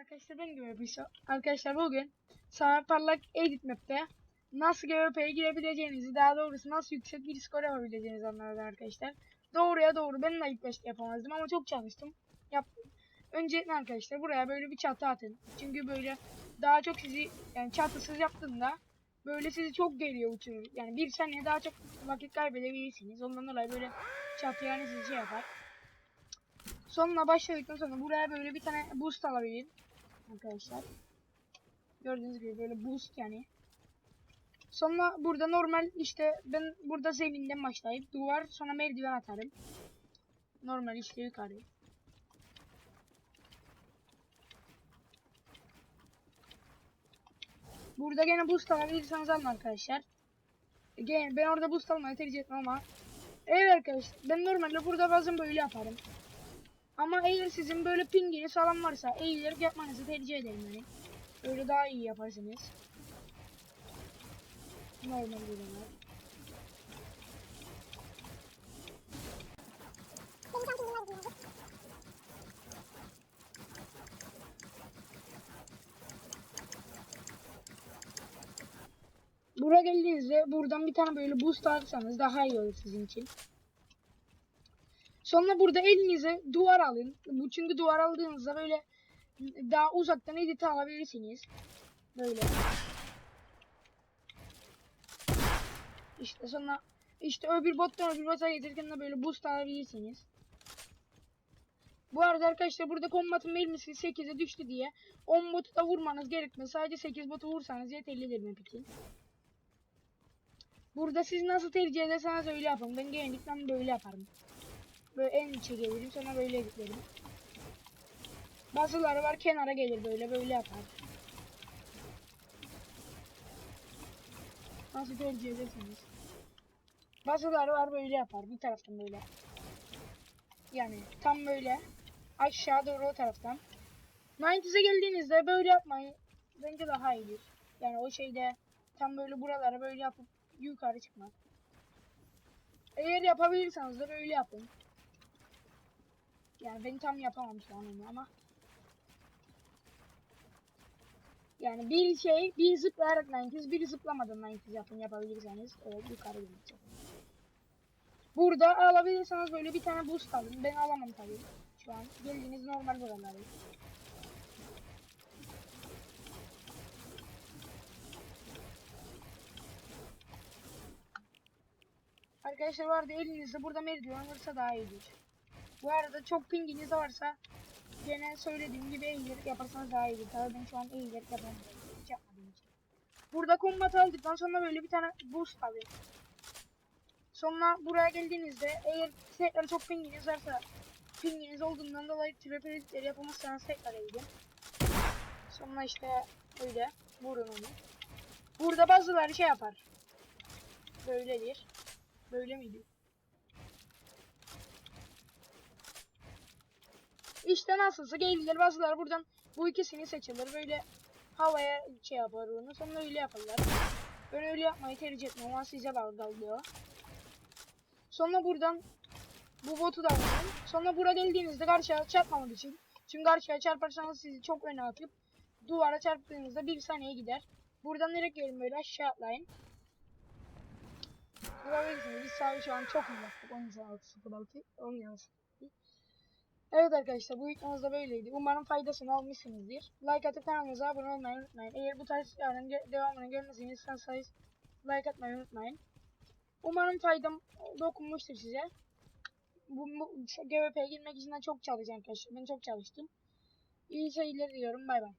Arkadaşlar ben GVP'si. Arkadaşlar bugün Sağ Parlak Edit Map'te nasıl GVP'ye girebileceğinizi daha doğrusu nasıl yüksek bir skor yapabileceğinizi anladım arkadaşlar. Doğruya doğru ben de ilk başta yapamazdım ama çok çalıştım. Yaptım. Öncelikle arkadaşlar buraya böyle bir çatı atın. Çünkü böyle daha çok sizi yani çatısız yaptığında böyle sizi çok geriye uçurur. Yani bir saniye daha çok vakit kaybedebilirsiniz. Ondan dolayı böyle çatı yani sizi şey yapar. Sonuna başladıktan sonra buraya böyle bir tane boost alabilirim. Arkadaşlar. Gördüğünüz gibi böyle boost yani. Sonra burada normal işte ben burada zeminden başlayıp duvar sonra merdiven atarım. Normal işte yukarı. Burada gene boost alabilirseniz alın arkadaşlar. Gene ben orada boost almayı tercih etmem ama Evet arkadaşlar ben normalde burada bazen böyle yaparım. Ama eğer sizin böyle pinginiz falan varsa eğilerek yapmanızı tercih ederim yani. Öyle daha iyi yaparsınız. Normal durumlar. Buraya geldiğinizde buradan bir tane böyle boost alırsanız daha iyi olur sizin için. Sonra burada elinize duvar alın. Bu çünkü duvar aldığınızda böyle daha uzaktan edit alabilirsiniz. Böyle. İşte sonra işte öbür bottan öbür bota gelirken de böyle boost alabilirsiniz. Bu arada arkadaşlar burada kombatın mermisi 8'e düştü diye 10 botu da vurmanız gerekmez. Sadece 8 botu vursanız yeterlidir map için. Burada siz nasıl tercih ederseniz öyle yapın. Ben genellikle böyle yaparım. Böyle en içe gelirim sonra böyle giderim. Bazıları var kenara gelir böyle böyle yapar. Nasıl ederseniz. Bazıları var böyle yapar bir taraftan böyle. Yani tam böyle aşağı doğru o taraftan. 90'e geldiğinizde böyle yapmayı bence daha iyidir. Yani o şeyde tam böyle buralara böyle yapıp yukarı çıkmak. Eğer yapabilirseniz de böyle yapın. Yani ben tam yapamam şu an onu ama. Yani bir şey, bir zıplayarak 90, bir zıplamadan 90 yapın yapabilirseniz. Evet yukarı gidecek. Burada alabilirseniz böyle bir tane boost alın. Ben alamam tabii. Şu an geldiğiniz normal buraları. Arkadaşlar arada elinizde burada merdiven varsa daha iyidir. Bu arada çok pinginiz varsa gene söylediğim gibi eğilerek yaparsanız daha iyidir. Tabii ben şu an eğilerek yapamıyorum. Burada kombat aldıktan sonra böyle bir tane boost alayım. Sonra buraya geldiğinizde eğer tekrar çok pinginiz varsa pinginiz olduğundan dolayı trap editleri yapamazsanız tekrar eğilin. Sonra işte öyle vurun onu. Burada bazıları şey yapar. Böyledir. Böyle miydi? İşte nasılsa gelirler bazıları buradan bu ikisini seçilir böyle havaya şey yapar onu sonra öyle yaparlar. Ben öyle yapmayı tercih etmem ama size bağlı. Sonra buradan bu botu da vurun. Sonra buraya geldiğinizde karşıya çarpmamak için. Çünkü karşıya çarparsanız sizi çok öne atıp duvara çarptığınızda bir saniye gider. Buradan direkt gelin böyle aşağı atlayın. Bulabilirsiniz. Biz sahibi şu an çok iyi yaptık. 16.06 16 Evet arkadaşlar bu videomuz da böyleydi. Umarım faydasını almışsınızdır. Like atıp kanalımıza abone olmayı unutmayın. Eğer bu tarz videoların devamını görmesini isterseniz like atmayı unutmayın. Umarım faydam dokunmuştur size. Bu, bu GVP'ye girmek için de çok çalışacağım arkadaşlar. Ben çok çalıştım. İyi seyirler diliyorum. Bay bay.